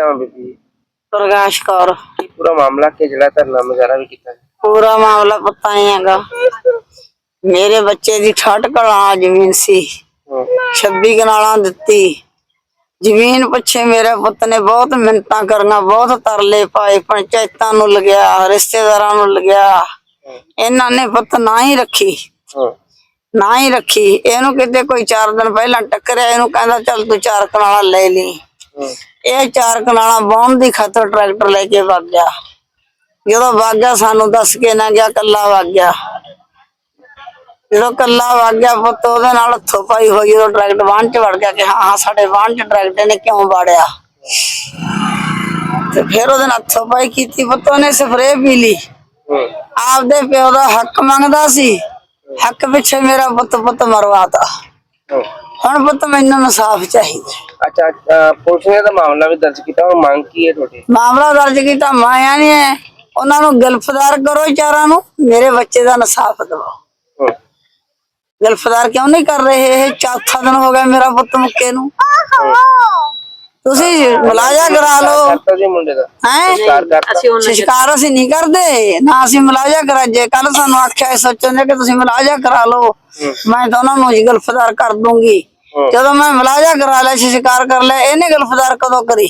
ਨਾਮ ਬੀਬੀ ਪ੍ਰਕਾਸ਼ ਕੌਰ। ਕੀ ਪੂਰਾ ਮਾਮਲਾ ਕਿ ਜਿਹੜਾ ਧਰਨਾ ਮੁਜ਼ਾਹਰਾ ਵੀ ਕੀਤਾ? ਪੂਰਾ ਮਾਮਲਾ ਪਤਾ ਹੀ ਹੈਗਾ। ਮੇਰੇ ਬੱਚੇ ਦੀ 68 ਕਨਾਲਾਂ ਜ਼ਮੀਨ ਸੀ। ਹੂੰ। 26 ਕਨਾਲਾਂ ਦਿੱਤੀ। ਜ਼ਮੀਨ ਪਿੱਛੇ ਮੇਰੇ ਪੁੱਤ ਨੇ ਬਹੁਤ ਮਿੰਤਾਂ ਕਰੀਆਂ ਬਹੁਤ ਤਰਲੇ ਪਾਏ ਪੰਚਾਇਤਾਂ ਨੂੰ ਲਗਿਆ ਰਿਸ਼ਤੇਦਾਰਾਂ ਨੂੰ ਲਗਿਆ। ਇਹਨਾਂ ਨੇ ਪੁੱਤ ਨਾ ਹੀ ਰੱਖੀ। ਨਾ ਹੀ ਰੱਖੀ। ਇਹਨੂੰ ਕਿਤੇ ਕੋਈ 4 ਦਿਨ ਪਹਿਲਾਂ ਟੱਕਰਿਆ ਇਹਨੂੰ ਕਹਿੰਦਾ ਚੱਲ ਤੂੰ ਚਾਰ ਕਨਾਲਾਂ ਲੈ ਲਈ। ਇਹ ਚਾਰ ਕਨਾਲਾਂ ਬਾਉਣ ਦੀ ਖਾਤਰ ਟਰੈਕਟਰ ਲੈ ਕੇ ਵਗ ਗਿਆ। ਜਦੋਂ ਵਗ ਗਿਆ ਸਾਨੂੰ ਦੱਸ ਕੇ ਨਾ ਗਿਆ ਕੱਲਾ ਵਗ ਗਿਆ। ਜਦੋਂ ਕੱਲਾ ਵਗ ਗਿਆ ਪੁੱਤ ਉਹਦੇ ਨਾਲ ਹੱਥੋਂ ਪਾਈ ਹੋਈ ਉਹ ਟਰੈਕਟਰ ਵਾਹਨ ਚ ਵੜ ਗਿਆ ਕਿ ਹਾਂ ਸਾਡੇ ਵਾਹਨ ਚ ਟਰੈਕਟਰ ਨੇ ਕਿਉਂ ਵਾੜਿਆ? ਤੇ ਫਿਰ ਉਹਦੇ ਨਾਲ ਹੱਥੋਂ ਪਾਈ ਕੀਤੀ ਪੁੱਤ ਉਹਨੇ ਸਪਰੇਅ ਪੀ ਲਈ। ਆਪਦੇ ਪਿਓ ਦਾ ਹੱਕ ਮੰਗਦਾ ਸੀ। ਹੱਕ ਪਿੱਛੇ ਮੇਰਾ ਪੁੱਤ ਪੁੱਤ ਮਰਵਾਤਾ ਹੁਣ ਪੁੱਤ ਮੈਨੂੰ ਇਨਸਾਫ ਚਾਹੀਦਾ। ਅੱਛਾ ਪੁਲਿਸ ਨੇ ਤਾਂ ਮਾਮਲਾ ਵੀ ਦਰਜ ਕੀਤਾ ਹੁਣ ਮੰਗ ਕੀ ਹੈ ਤੁਹਾਡੀ? ਮਾਮਲਾ ਦਰਜ ਕੀਤਾ ਮਾਇਆ ਨਹੀਂ ਹੈ। ਉਹਨਾਂ ਨੂੰ ਗ੍ਰਿਫਤਾਰ ਕਰੋ ਚਾਰਾਂ ਨੂੰ ਮੇਰੇ ਬੱਚੇ ਦਾ ਇਨਸਾਫ ਦਿਵਾਓ ਗ੍ਰਿਫਤਾਰ ਕਿਉਂ ਨਹੀਂ ਕਰ ਰਹੇ? ਇਹ ਚੌਥਾ ਦਿਨ ਹੋ ਗਿਆ ਮੇਰਾ ਪੁੱਤ ਮੁੱਕੇ ਨੂੰ। ਤੁਸੀਂ ਮੁਲਾਜ਼ਾ ਕਰਾ ਲਓ। ਜੀ ਦਾ? ਕਾਰ ਸ਼ਿਕਾਰ ਅਸੀਂ ਨਹੀਂ ਕਰਦੇ। ਨਾ ਅਸੀਂ ਮੁਲਾਜ਼ਾ ਕਰਾਜੇ। ਕੱਲ ਸਾਨੂੰ ਆਖਿਆ ਸੋਚਣ ਨੇ ਕਿ ਤੁਸੀਂ ਮੁਲਾਜ਼ਾ ਕਰਾ ਲਓ। ਮੈਂ ਤਾਂ ਉਹਨਾਂ ਨੂੰ ਜੀ ਗ੍ਰਿਫਤਾਰ ਕਰ ਦੂੰਗੀ। ਜਦੋਂ ਮੈਂ ਮੁਲਾਜ਼ਾ ਕਰਾ ਲਿਆ ਸ਼ਿਕਾਰ ਕਰ ਲਿਆ ਇਹਨੇ ਗ੍ਰਿਫਤਾਰ ਕਦੋਂ ਕਰੀ?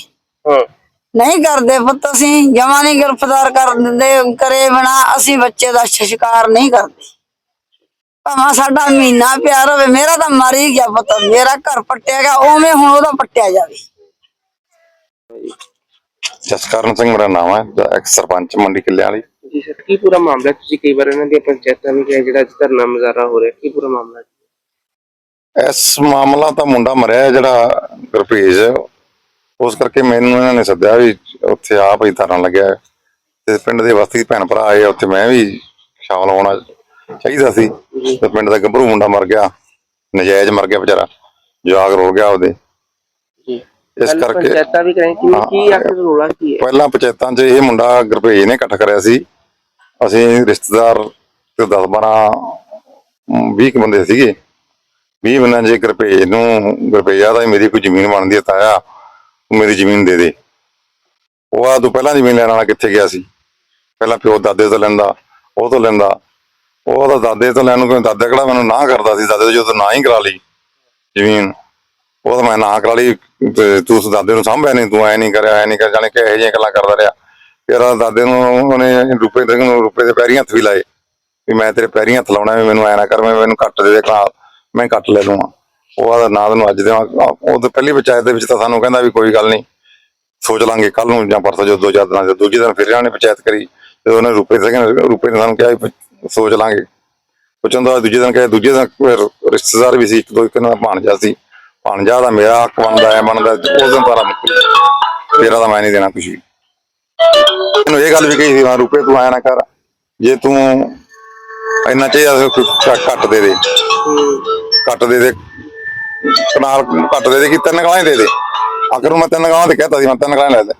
ਨਹੀਂ ਕਰਦੇ ਪੁੱਤ ਅਸੀਂ ਜਮਾ ਨਹੀਂ ਗ੍ਰਿਫਤਾਰ ਕਰ ਦਿੰਦੇ ਕਰੇ ਬਿਨਾ ਅਸੀਂ ਬੱਚੇ ਦਾ ਸ਼ਿਕਾਰ ਨਹੀਂ ਕਰਦੇ। ਭਾਵੇਂ ਸਾਡਾ ਮਹੀਨਾ ਪਿਆਰ ਹੋਵੇ ਮੇਰਾ ਤਾਂ ਮਰ ਹੀ ਗਿਆ ਪੁੱਤ ਮੇਰਾ ਘਰ ਪੱਟਿਆ ਗਿਆ ਉਵੇਂ ਹੁਣ ਉਹਦਾ ਪੱਟਿਆ ਜਾਵੇ। ਜਸਕਰਨ ਸਿੰਘ ਮੇਰਾ ਨਾਮ ਹੈ ਐਕਸ ਸਰਪੰਚ ਮੰਡੀ ਕਿੱਲਿਆਂ ਵਾਲੀ। ਜੀ ਸਰ ਕੀ ਪੂਰਾ ਮਾਮਲਾ ਤੁਸੀਂ ਕਈ ਵਾਰ ਇਹਨਾਂ ਦੀਆਂ ਪੰਚਾਇਤਾਂ ਨੂੰ ਕਿਹਾ ਜਿਹੜਾ ਅੱਜ ਧਰਨਾ ਮੁਜ਼ਾਹਰਾ ਹੋ ਰਿਹਾ ਕੀ ਪੂਰਾ ਮਾਮਲਾ ਹੈ? ਇਸ ਮਾਮਲਾ ਤਾਂ ਮੁੰਡਾ ਮਰਿਆ ਹੈ ਜਿਹੜਾ ਗੁਰਭੇਜ ਉਸ ਕਰਕੇ ਮੈਨੂੰ ਇਹਨਾਂ ਨੇ ਸੱਦਿਆ ਵੀ ਉੱਥੇ ਆਪ ਹੀ ਧਰਨ ਲੱਗਿਆ ਹੈ। ਤੇ ਪਿੰਡ ਦੇ ਵਸਤੀ ਭੈਣ ਭਰਾ ਆਏ ਉੱਥੇ ਮੈਂ ਵੀ ਸ਼ਾਮਲ ਹੋਣਾ ਚਾਹੀਦਾ ਸੀ। ਤੇ ਪਿੰਡ ਦਾ ਗੱਭਰੂ ਮੁੰਡਾ ਮਰ ਗਿਆ ਨਜਾਇਜ਼ ਮਰ ਗਿਆ ਵਿਚਾਰਾ ਜਵਾਗ ਰੋ ਗਿਆ ਉਹਦੇ। ਜੀ। ਇਸ ਕਰਕੇ ਪੰਚਾਇਤਾਂ ਵੀ ਕਰਾਈ ਕਿ ਕੀ ਆਖਰ ਰੋਲਾ ਕੀ ਹੈ? ਪਹਿਲਾਂ ਪੰਚਾਇਤਾਂ 'ਚ ਇਹ ਮੁੰਡਾ ਗੁਰਭੇਜ ਨੇ ਇਕੱਠ ਕਰਿਆ ਸੀ। ਅਸੀਂ ਰਿਸ਼ਤੇਦਾਰ ਤੇ 10 12 20 ਕੁ ਬੰਦੇ ਸੀਗੇ। 20 ਬੰਦਿਆਂ ਜੇ ਗੁਰਭੇਜ ਨੂੰ ਗੁਰਭੇਜਾ ਦਾ ਮੇਰੀ ਕੋਈ ਜ਼ਮੀਨ ਬਣਦੀ ਹੈ ਤਾਇਆ ਤੂੰ ਮੇਰੀ ਜ਼ਮੀਨ ਦੇ ਦੇ। ਉਹ ਆ ਤੂੰ ਪਹਿਲਾਂ ਜ਼ਮੀਨ ਲੈਣ ਵਾਲਾ ਕਿੱਥੇ ਗਿਆ ਸੀ? ਪਹਿਲਾਂ ਪਿਓ ਦਾਦੇ ਤੋਂ ਲੈਂਦਾ, ਉਹ ਤੋਂ ਲੈਂਦਾ। ਉਹ ਤਾਂ ਦਾਦੇ ਤੋਂ ਲੈਣ ਨੂੰ ਕੋਈ ਦਾਦਾ ਕਿਹੜਾ ਮੈਨੂੰ ਨਾ ਕਰਦਾ ਸੀ? ਦਾਦੇ ਤੋਂ ਜਦੋਂ ਨਾ ਹੀ ਕਰਾ ਲਈ ਜ਼ਮੀਨ। ਉਹ ਤਾਂ ਮੈਂ ਨਾ ਕਰਾ ਲਈ, ਤੂੰ ਉਸ ਦਾਦੇ ਨੂੰ ਸਾਂਭਿਆ ਨਹੀਂ, ਤੂੰ ਐ ਨਹੀਂ ਕਰਿਆ, ਐ ਨਹੀਂ ਕਰ ਜਾਣੇ ਕਿ ਇਹੋ ਜਿਹੀਆਂ ਗੱਲਾਂ ਕਰਦਾ ਰਿਹਾ। ਫਿਰ ਦਾਦੇ ਨੂੰ ਉਹਨੇ ਰੁਪਏ ਦੇ ਰੁਪਏ ਦੇ ਪੈਰੀਂ ਹੱਥ ਵੀ ਲਾਏ, ਵੀ ਮੈਂ ਤੇਰੇ ਪੈਰੀਂ ਹੱਥ ਲਾਉਣਾ, ਵੀ ਮੈਨੂੰ ਐ ਨਾ ਕਰ, ਮੈਂ ਮੈਨੂੰ ਕੱਟ ਦੇ ਦੇ ਕਲਾ ਮੈਂ ਕੱਟ ਲੈ ਲੂੰਗਾ। ਉਹ ਆਦਾ ਨਾ ਤੈਨੂੰ ਅੱਜ ਦੇਵਾਂ ਉਹ ਤਾਂ ਪਹਿਲੀ ਪੰਚਾਇਤ ਦੇ ਵਿੱਚ ਤਾਂ ਸਾਨੂੰ ਕਹਿੰਦਾ ਵੀ ਕੋਈ ਗੱਲ ਨਹੀਂ, ਸੋਚ ਲਾਂਗੇ ਕੱਲ ਨੂੰ ਜਾਂ ਪਰਸੋਂ ਜਦੋਂ ਦੋ ਚਾਰ ਦਿਨਾਂ ਚ। ਦੂਜੇ ਦਿਨ ਫਿਰ ਇਹਨਾਂ ਨੇ ਪੰਚਾਇਤ ਕਰੀ। ਤੇ ਉਹਨੇ ਰੁਪਏ ਦੇ ਰੁਪਏ ਨੇ ਸਾਨੂੰ ਕਿਹਾ ਸੋਚ ਲਾਂਗੇ। ਪੁੱਛਣ ਤੋਂ ਦੂਜੇ ਦਿਨ ਕਹੇ ਦੂਜੇ ਦਿਨ ਫਿਰ ਰਿਸ਼ਤੇਦਾਰ ਵੀ ਸੀ, ਇੱਕ ਦੋ ਇੱਕ ਨਾਲ ਭਾਣਜਾ ਸੀ। ਭਾਣਜਾ ਦਾ ਮੇਰਾ ਹੱਕ ਬਣਦਾ ਹੈ, ਬਣਦਾ ਉਸ ਦਿਨ ਤਾਰਾ ਤੇਰਾ ਤਾਂ ਮੈਂ ਨਹੀਂ ਦੇਣਾ ਕੁਛ ਵੀ। ਇਹ ਗੱਲ ਵੀ ਕਹੀ ਸੀ, ਮੈਂ ਰੁਪਏ ਤੂੰ ਆਇਆ ਨਾ ਕਰ। ਜੇ ਤੂੰ ਇੰਨਾ ਚਾਹੀਦਾ ਸੀ ਕੋਈ ਦੇ ਦੇ। ਕੱਟ ਦੇ ਦੇ। ਕਨਾਲ ਕੱਟ ਦੇ ਦੇ ਕਿ ਤਿੰਨ ਗਾਲਾਂ ਹੀ ਦੇ ਦੇ। ਆਖਰ ਨੂੰ ਮੈਂ ਤਿੰਨ ਗਾਲਾਂ ਤੇ ਕਹਿਤਾ ਸੀ, ਮੈਂ ਤਿੰਨ ਗਾਲਾਂ ਲੈ ਦੇ